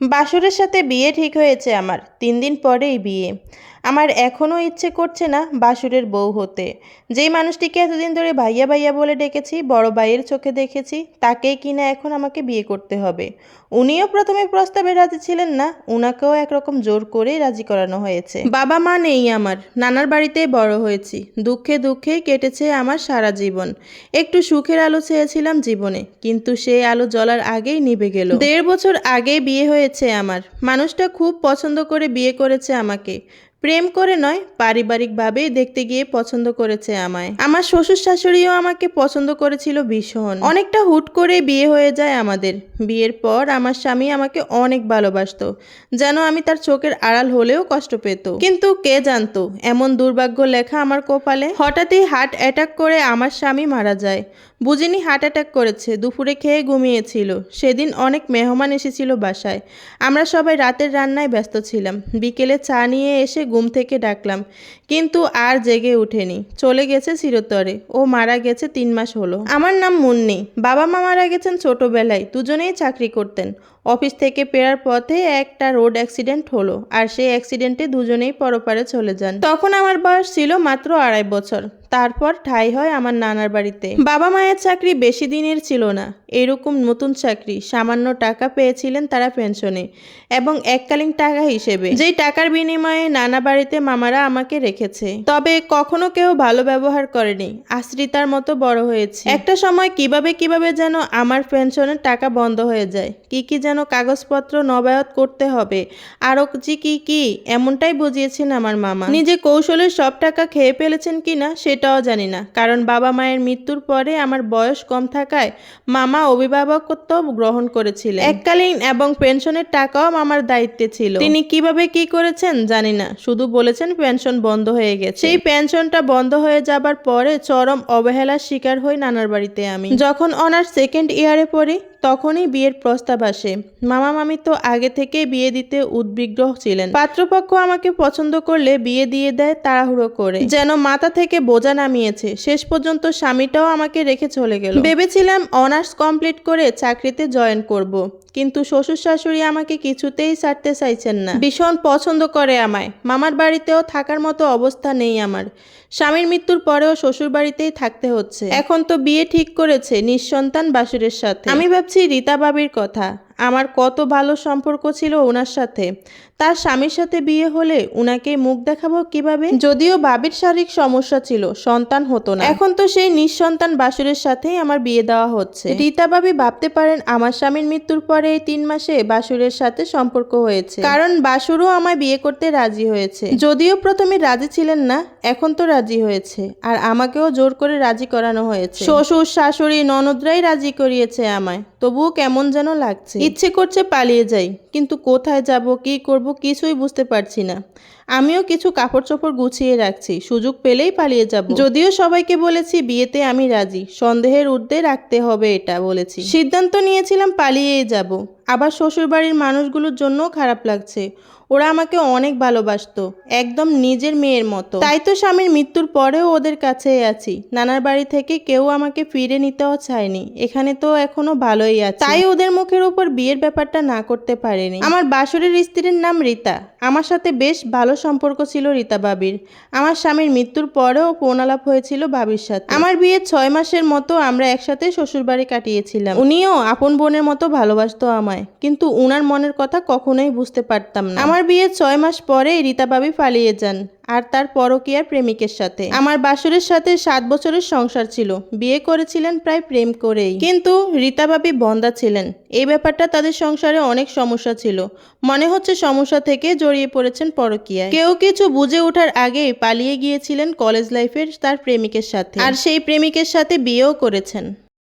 বাসুরের সাথে বিয়ে ঠিক হয়েছে আমার তিন দিন পরেই বিয়ে। আমার এখনও ইচ্ছে করছে না বাসুরের বউ হতে। যেই মানুষটিকে এতদিন ধরে ভাইয়া ভাইয়া বলে ডেকেছি, বড় ভাইয়ের চোখে দেখেছি, তাকেই কিনা এখন আমাকে বিয়ে করতে হবে? উনিও প্রথমে প্রস্তাবে রাজি ছিলেন না, উনাকেও একরকম জোর করেই রাজি করানো হয়েছে। বাবা মা নেই আমার, নানার বাড়িতেই বড় হয়েছি। দুঃখে দুঃখেই কেটেছে আমার সারা জীবন। একটু সুখের আলো চেয়েছিলাম জীবনে, কিন্তু সেই আলো জ্বলার আগেই নিভে গেল। দেড় বছর আগেই বিয়ে হয়েছে আমার। মানুষটা খুব পছন্দ করে বিয়ে করেছে আমাকে। প্রেম করে নয়, পারিবারিকভাবেই দেখতে গিয়ে পছন্দ করেছে আমায়। আমার শ্বশুর শাশুড়িও আমাকে পছন্দ করেছিল ভীষণ। অনেকটা হুট করে বিয়ে হয়ে যায় আমাদের। বিয়ের পর আমার স্বামী আমাকে অনেক ভালোবাসতো, যেন আমি তার চোখের আড়াল হলেও কষ্ট পেত। কিন্তু কে জানতো, এমন দুর্ভাগ্য লেখা আমার কপালে। হঠাৎই হার্ট অ্যাটাক করে আমার স্বামী মারা যায়। বুঝিনি হার্ট অ্যাটাক করেছে, দুপুরে খেয়ে ঘুমিয়েছিল। সেদিন অনেক মেহমান এসেছিল বাসায়। আমরা সবাই রাতের রান্নায় ব্যস্ত ছিলাম। বিকেলে চা নিয়ে এসে ঘুম থেকে ডাকলাম, কিন্তু আর জেগে উঠেনি। চলে গেছে চিরতরে ও মারা গেছে তিন মাস হলো। আমার নাম মুন্নি। বাবা মা মারা গেছেন ছোটবেলায়। দুজনেই চাকরি করতেন। অফিস থেকে ফেরার পথে একটা রোড অ্যাক্সিডেন্ট হলো আর সেই অ্যাক্সিডেন্টে দুজনেই পরপারে চলে যান। তখন আমার বয়স ছিল মাত্র আড়াই বছর। তারপর ঠাই হয় আমার নানার বাড়িতে। বাবা মায়ের চাকরি বেশি দিনের ছিল না। এরকম নতুন চাকরি, সামান্য টাকা পেয়েছিলেন তারা পেনশনে এবং এককালীন টাকা হিসেবে। যেই টাকার বিনিময়ে নানা বাড়িতে মামারা আমাকে রেখেছে। তবে কখনো কেউ ভালো ব্যবহার করেনি। আশ্রিতার মতো বড় হয়েছে। একটা সময় কীভাবে কীভাবে যেন আমার পেনশনের টাকা বন্ধ হয়ে যায়। কি কি যেন কাগজপত্র নবায়ত করতে হবে। আরও যে কি কি? এমনটাই বুঝিয়েছেন আমার মামা। নিজে কৌশলের সব টাকা খেয়ে ফেলেছেন কিনা সেটাও জানি না। কারণ বাবা মায়ের মৃত্যুর পরে আমার বয়স কম থাকায় মামা অভিভাবকত্ব গ্রহণ করেছিলেন। এককালীন এবং পেনশনের টাকাও মামার দায়িত্বে ছিল। তিনি কীভাবে কি করেছেন জানি না। শুধু বলেছেন পেনশন বন্ধ হয়ে গেছে। সেই পেনশনটা বন্ধ হয়ে যাবার পরে চরম অবহেলার শিকার হই নানার বাড়িতে আমি। যখন অনার সেকেন্ড ইয়ারে পড়ি তখনই বিয়ের প্রস্তাব আসে। মামা মামি তো আগে থেকে বিয়ে দিতে উদ্বিগ্ন ছিলেন। পাত্রপক্ষ আমাকে পছন্দ করলে বিয়ে দিয়ে দেয় তাড়াহুড়ো করে। যেন মাথা থেকে বোঝা নামিয়েছে। শেষ পর্যন্ত স্বামীটাও আমাকে রেখে চলে গেল। ভেবেছিলাম অনার্স কমপ্লিট করে চাকরিতে জয়েন করব। কিন্তু শ্বশুর শাশুড়ি আমাকে কিছুতেই ছাড়তে চাইছেন না। ভীষণ পছন্দ করে আমায়। মামার বাড়িতেও থাকার মতো অবস্থা নেই আমার। স্বামীর মৃত্যুর পরেও শ্বশুর বাড়িতেই থাকতে হচ্ছে। এখন তো বিয়ে ঠিক করেছে নিঃসন্তান বাসুরের সাথে। আমি ভাবছি রীতা বাবির কথা। আমার কত ভালো সম্পর্ক ছিল ওনার সাথে। তার স্বামীর সাথে বিয়ে হলে উনাকে মুখ দেখাবো কীভাবে? যদিও বাবির শারীরিক সমস্যা ছিল, সন্তান হতো না। এখন তো সেই নিঃসন্তান বাসুরের সাথেই আমার বিয়ে দেওয়া হচ্ছে। রীতা বাবি ভাবতে পারেন আমার স্বামীর মৃত্যুর পরে এই তিন মাসে বাসুরের সাথে সম্পর্ক হয়েছে। কারণ বাসুরও আমায় বিয়ে করতে রাজি হয়েছে। যদিও প্রথমে রাজি ছিলেন না, এখন তো রাজি হয়েছে। আর আমাকেও জোর করে রাজি করানো হয়েছে। শ্বশুর, শাশুড়ি, ননদরাই রাজি করিয়েছে আমায়। তবুও কেমন যেন লাগছে। ইচ্ছে করছে পালিয়ে যাই কিন্তু কোথায় যাব কি করব কিছুই বুঝতে পারছি না। আমিও কিছু কাপড় চোপড় গুছিয়ে রাখছি, সুযোগ পেলেই পালিয়ে যাব। যদিও সবাইকে বলেছি বিয়েতে আমি রাজি, সন্দেহের ঊর্ধ্বে রাখতে হবে এটা বলেছি। সিদ্ধান্ত নিয়েছিলাম পালিয়েই যাব। আবার শ্বশুরবাড়ির মানুষগুলোর জন্যও খারাপ লাগছে। ওরা আমাকে অনেক ভালোবাসতো, একদম নিজের মেয়ের মতো। তাই তো স্বামীর মৃত্যুর পরেও ওদের কাছেই আছি। নানার বাড়ি থেকে কেউ আমাকে ফিরে নিতেও চায়নি, এখানে তো এখনও ভালোই আছে। তাই ওদের মুখের উপর বিয়ের ব্যাপারটা না করতে পারেনি। আমার বাসরের স্ত্রীর নাম রীতা। আমার সাথে বেশ ভালো সম্পর্ক ছিল রীতা বাবির আমার স্বামীর মৃত্যুর পরেও ফোনালাপ হয়েছিল বাবির সাথে। আমার বিয়ে ছয় মাসের মতো আমরা একসাথে শ্বশুরবাড়ি কাটিয়েছিলাম। উনিও আপন বোনের মতো ভালোবাসত আমায়। কিন্তু উনার মনের কথা কখনোই বুঝতে পারতাম না। আমার বিয়ের ছয় মাস পরে রীতা বাবি পালিয়ে যান। আর তার পরকীয়ার প্রেমিকের সাথে। আমার বাসুরের সাথে সাত বছরের সংসার ছিল। বিয়ে করেছিলেন প্রায় প্রেম করেই। কিন্তু রীতা বাবি বন্দা ছিলেন। এই ব্যাপারটা তাদের সংসারে অনেক সমস্যা ছিল। মনে হচ্ছে সমস্যা থেকে জড়িয়ে পড়েছেন পরকীয়ায়। কেউ কিছু বুঝে ওঠার আগেই পালিয়ে গিয়েছিলেন কলেজ লাইফের তার প্রেমিকের সাথে। আর সেই প্রেমিকের সাথে বিয়েও করেছেন।